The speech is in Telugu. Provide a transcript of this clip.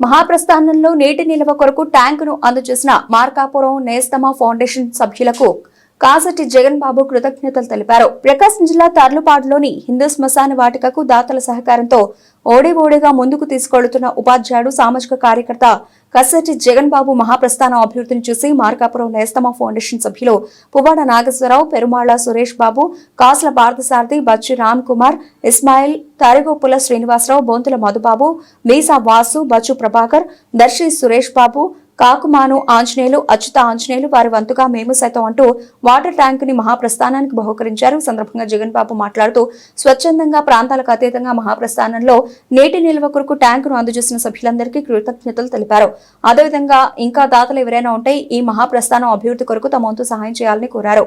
మహాప్రస్థానంలో నీటి నిల్వ కొరకు ట్యాంకును అందజేసిన మార్కాపురం నేస్తమా ఫౌండేషన్ సభ్యులకు కాసటి జగన్ బాబు కృతజ్ఞతలు తెలిపారు. ప్రకాశం జిల్లా తర్లుపాడులోని హిందూ శ్మశాన వాటికకు దాతల సహకారంతో ఓడి ఓడిగా ముందుకు తీసుకెళ్తున్న ఉపాధ్యాయుడు సామాజిక కార్యకర్త కసటి జగన్ బాబు మహాప్రస్థానం అభివృద్ధిని చూసి మార్కాపురం నేస్తమ ఫౌండేషన్ సభ్యులు పువ్వాడ నాగేశ్వరరావు పెరుమాళ్ళ సురేష్ బాబు కాసుల పార్థసారథి బచ్చి రామ్ కుమార్ ఇస్మాయిల్ తారిగోపుల శ్రీనివాసరావు బొంతుల మధుబాబు మీసా వాసు బచ్చు ప్రభాకర్ దర్శి సురేష్ బాబు కాకుమాను ఆంజనేయులు అచ్యుత ఆంజనేయులు వారి వంతుగా మేము సైతం అంటూ వాటర్ ట్యాంక్ని మహాప్రస్థానానికి బహుకరించారు. సందర్భంగా జగన్ బాబు మాట్లాడుతూ స్వచ్ఛందంగా ప్రాంతాలకు అతీతంగా మహాప్రస్థానంలో నీటి నిల్వ కొరకు ట్యాంకును అందజేసిన సభ్యులందరికీ కృతజ్ఞతలు తెలిపారు. అదేవిధంగా ఇంకా దాతలు ఎవరైనా ఉంటే ఈ మహాప్రస్థానం అభివృద్ధి కొరకు తమ వంతు సహాయం చేయాలని కోరారు.